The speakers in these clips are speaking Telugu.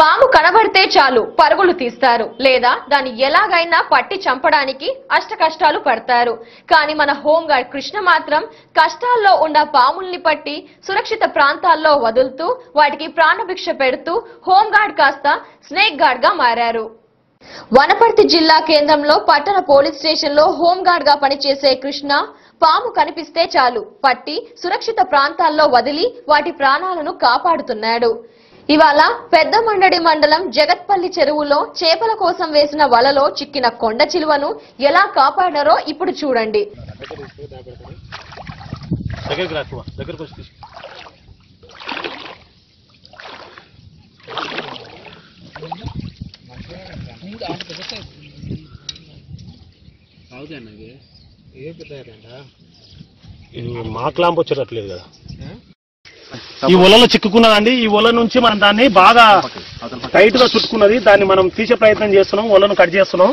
పాము కనబడితే చాలు పరుగులు తీస్తారు. లేదా దాన్ని ఎలాగైనా పట్టి చంపడానికి అష్ట కష్టాలు పడతారు. కానీ మన హోంగార్డ్ కృష్ణ మాత్రం కష్టాల్లో ఉన్న పాముల్ని పట్టి సురక్షిత ప్రాంతాల్లో వదులుతూ వాటికి ప్రాణభిక్ష పెడుతూ హోంగార్డ్ కాస్త స్నేక్ గార్డ్గా మారారు. వనపర్తి జిల్లా కేంద్రంలో పట్టణ పోలీస్ స్టేషన్లో హోంగార్డ్గా పనిచేసే కృష్ణ పాము కనిపిస్తే చాలు పట్టి సురక్షిత ప్రాంతాల్లో వదిలి వాటి ప్రాణాలను కాపాడుతున్నాడు. ఇవాళ పెద్ద మండడి మండలం జగత్పల్లి చెరువులో చేపల కోసం వేసిన వలలో చిక్కిన కొండ చిలువను ఎలా కాపాడారో ఇప్పుడు చూడండి. ఇది మాక్లాంపు వచ్చేటట్లేదు కదా. ఈ ఒలలో చిక్కుకున్నదండి. ఈ ఒల నుంచి మనం దాన్ని బాగా టైట్గా చుట్టుకున్నది. దాన్ని మనం తీసే ప్రయత్నం చేస్తున్నాం. ఒలను కట్ చేస్తున్నాం.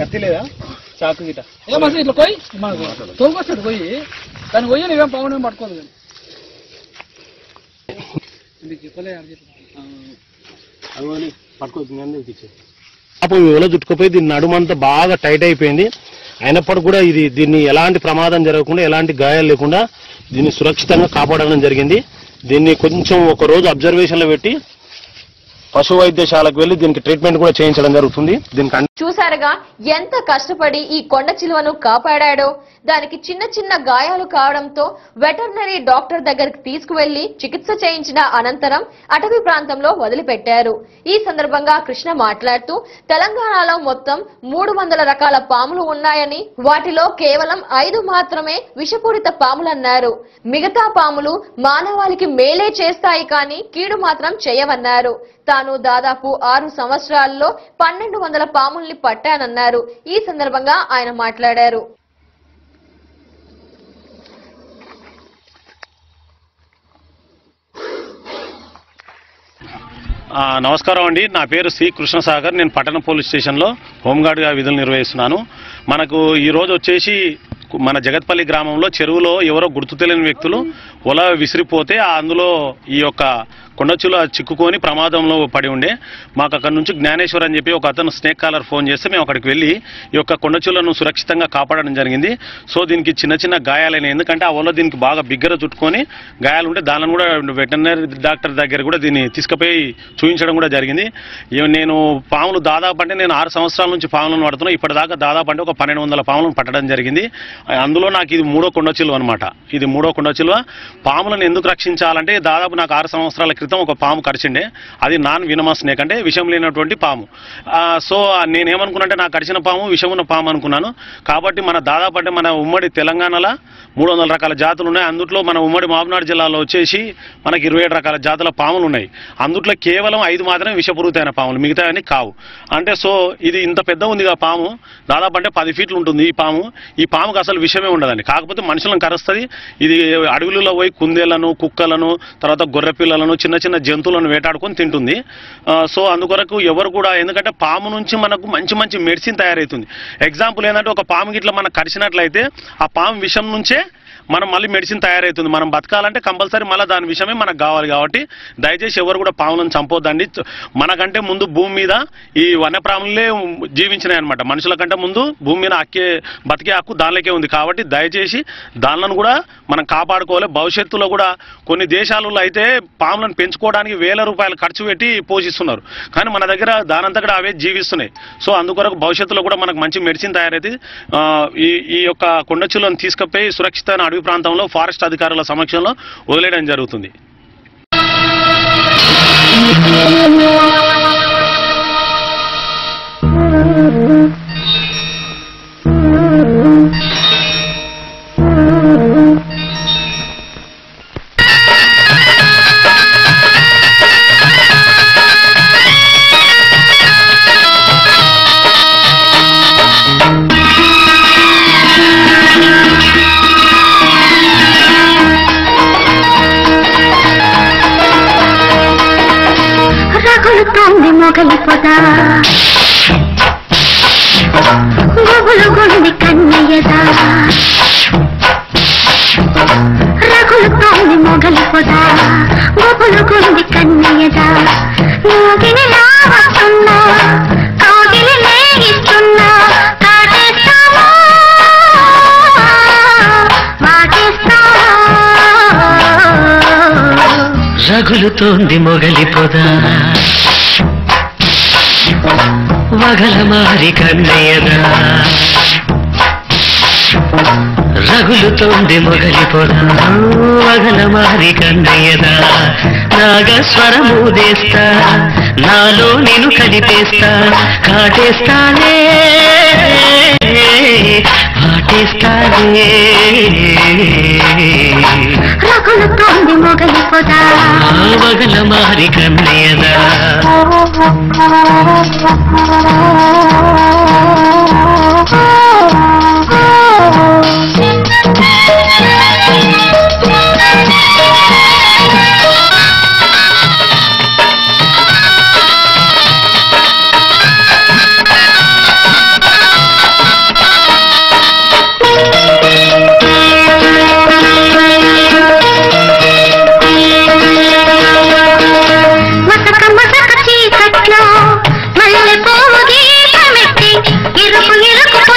కత్తి లేదా? చాకు గిట ఇట్లా పోయి మనకు తోలుకొస్తాడు పోయి దాన్ని పోయి నువ్వేం పవన్ పట్టుకోదు చెప్పి. పాపం ఈ ఒల చుట్టుకుపోయి దీని నడుమంతా బాగా టైట్ అయిపోయింది. అయినప్పటికీ కూడా ఇది దీన్ని ఎలాంటి ప్రమాదం జరగకుండా ఎలాంటి గాయాలు లేకుండా దీన్ని సురక్షితంగా కాపాడడం జరిగింది. దీన్ని కొంచెం ఒక రోజు అబ్జర్వేషన్లో పెట్టి పశు వైద్యశాలకు వెళ్ళి దీనికి ట్రీట్మెంట్ కూడా చేయించడం జరుగుతుంది. దీనికి చూసారుగా ఎంత కష్టపడి ఈ కొండ చిలువను కాపాడాడో. దానికి చిన్న చిన్న గాయాలు కావడంతో వెటర్నరీ డాక్టర్ దగ్గరికి తీసుకువెళ్ళి చికిత్స చేయించిన అనంతరం అటవీ ప్రాంతంలో వదిలిపెట్టారు. ఈ సందర్భంగా కృష్ణ మాట్లాడుతూ తెలంగాణలో మొత్తం మూడు వందల రకాల పాములు ఉన్నాయని వాటిలో కేవలం ఐదు మాత్రమే విషపూరిత పాములన్నారు. మిగతా పాములు మానవాళికి మేలే చేస్తాయి కానీ కీడు మాత్రం చేయవన్నారు. తాను దాదాపు ఆరు సంవత్సరాల్లో పన్నెండు వందల పాముల్ని పట్టానన్నారు. ఈ సందర్భంగా ఆయన మాట్లాడారు. నమస్కారం అండి. నా పేరు సి కృష్ణసాగర్. నేను పట్టణ పోలీస్ స్టేషన్లో హోంగార్డ్గా విధులు నిర్వహిస్తున్నాను. మనకు ఈ రోజు వచ్చేసి మన జగత్పల్లి గ్రామంలో చెరువులో ఎవరో గుర్తు తెలియని వ్యక్తులు ఒల విసిరిపోతే అందులో ఈ యొక్క కొండచుల చిక్కుకొని ప్రమాదంలో పడి ఉండే మాకు అక్కడ నుంచి జ్ఞానేశ్వర్ అని చెప్పి ఒక అతను స్నేక్ కాలర్ ఫోన్ చేస్తే మేము అక్కడికి వెళ్ళి ఈ యొక్క కొండచులను సురక్షితంగా కాపాడడం జరిగింది. సో దీనికి చిన్న చిన్న గాయాలైన ఎందుకంటే ఆ వల్ల దీనికి బాగా బిగ్గర చుట్టుకొని గాయాలు ఉంటే దానిని కూడా వెటర్నరీ డాక్టర్ దగ్గర కూడా దీన్ని తీసుకుపోయి చూపించడం కూడా జరిగింది. నేను పాములు దాదాపు అంటే నేను ఆరు సంవత్సరాల నుంచి పాములను పడుతున్నాను ఇప్పటిదాకా దాదాపు అంటే ఒక పన్నెండు వందల పాములను పట్టడం జరిగింది. అందులో నాకు ఇది మూడో కొండ చిలువ అనమాట ఇది మూడో కొండ చిలువ పాములను ఎందుకు రక్షించాలంటే దాదాపు నాకు ఆరు సంవత్సరాల క్రితం ఒక పాము కరిచిండే. అది నాన్ వినమా స్నేక్ అంటే విషం లేనటువంటి పాము. సో నేను ఏమనుకున్నానంటే నాకు కరిచిన పాము విషం ఉన్న పాము అనుకున్నాను. కాబట్టి మన దాదాపు అంటే మన ఉమ్మడి తెలంగాణలో మూడు వందల రకాల జాతులు ఉన్నాయి అందుట్లో మన ఉమ్మడి మామనాడు జిల్లాలో వచ్చేసి మనకి ఇరవై ఏడు రకాల జాతుల పాములు ఉన్నాయి అందుట్లో కేవలం ఐదు మాత్రమే విషపూరితమైన పాములు మిగతావన్నీ కావు. అంటే సో ఇది ఇంత పెద్ద ఉందిగా పాము. దాదాపు అంటే పది ఫీట్లు ఉంటుంది ఈ పాము. ఈ పాముకు అసలు విషయమే ఉండదండి. కాకపోతే మనుషులను కరుస్తుంది. ఇది అడవులలో పోయి కుందేళ్ళను కుక్కలను తర్వాత గొర్రె పిల్లలను చిన్న చిన్న జంతువులను వేటాడుకొని తింటుంది. సో అందుకొరకు ఎవరు కూడా ఎందుకంటే పాము నుంచి మనకు మంచి మంచి మెడిసిన్ తయారవుతుంది ఎగ్జాంపుల్ ఏంటంటే ఒక పాము గిట్ల మనకు కరిచినట్లయితే ఆ పాము విషం నుంచే మనం మళ్ళీ మెడిసిన్ తయారవుతుంది మనం బతకాలంటే కంపల్సరీ మళ్ళీ దాని విషయమే మనకు కావాలి కాబట్టి దయచేసి ఎవరు కూడా పాములను చంపొద్దండి. మనకంటే ముందు భూమి మీద ఈ వన్యప్రాములే జీవించినాయి అనమాట మనుషుల కంటే ముందు భూమి మీద అక్కే బతికే హక్కు దానిలోకే ఉంది కాబట్టి దయచేసి దానిలను కూడా మనం కాపాడుకోవాలి. భవిష్యత్తులో కూడా కొన్ని దేశాలలో అయితే పాములను పెంచుకోవడానికి వేల రూపాయలు ఖర్చు పెట్టి పోషిస్తున్నారు. కానీ మన దగ్గర దానంతక్కడ అవే జీవిస్తున్నాయి. సో అందుకొరకు భవిష్యత్తులో కూడా మనకు మంచి మెడిసిన్ తయారైతే ఈ ఈ యొక్క కొండచులను తీసుకుపోయి సురక్షితమైన అడవి ప్రాంతంలో ఫారెస్ట్ అధికారుల సమక్షంలో వదిలేయడం జరుగుతుంది. రగులుతోంది మొగలి పొద. గుబులు గుంది కన్నయ్యద రగులుతోంది మొగలి పొద. గురుగులుగుంది కన్నయ్యదా మోగిని లావస్తున్నా కోగిలి వాటేస్తావా మొగలి పొద. వగల మారి కన్నయ్యదా. రగులుతోంది మొగలి పొద. వగల మారి కన్నయ్యదా. నాగస్వరమూదేస్తా నాలో నేను కలిపేస్తా. కాటేస్తానే. పాటేస్తానే. మొగలి పొదా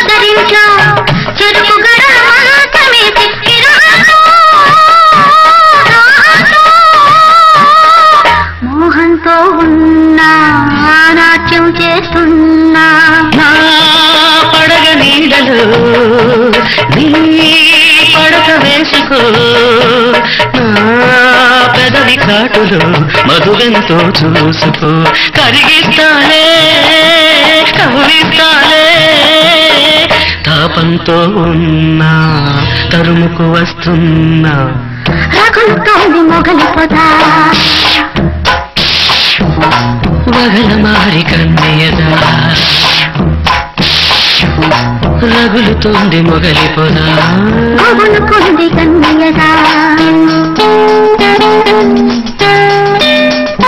ఇరుకు చెరుకు మోహంతో ఉన్నా నాట్యం చేస్తున్నా నా పడగ నీడలు నీ పడక వేసుకో పెదవి కాటులు మధుగంతో చూసుకో కరిగిస్తానే కోపంతో ఉన్నా తరుముకు వస్తున్నా. వగల మారి కన్నయ్యదా. రగులుతోంది మొగలి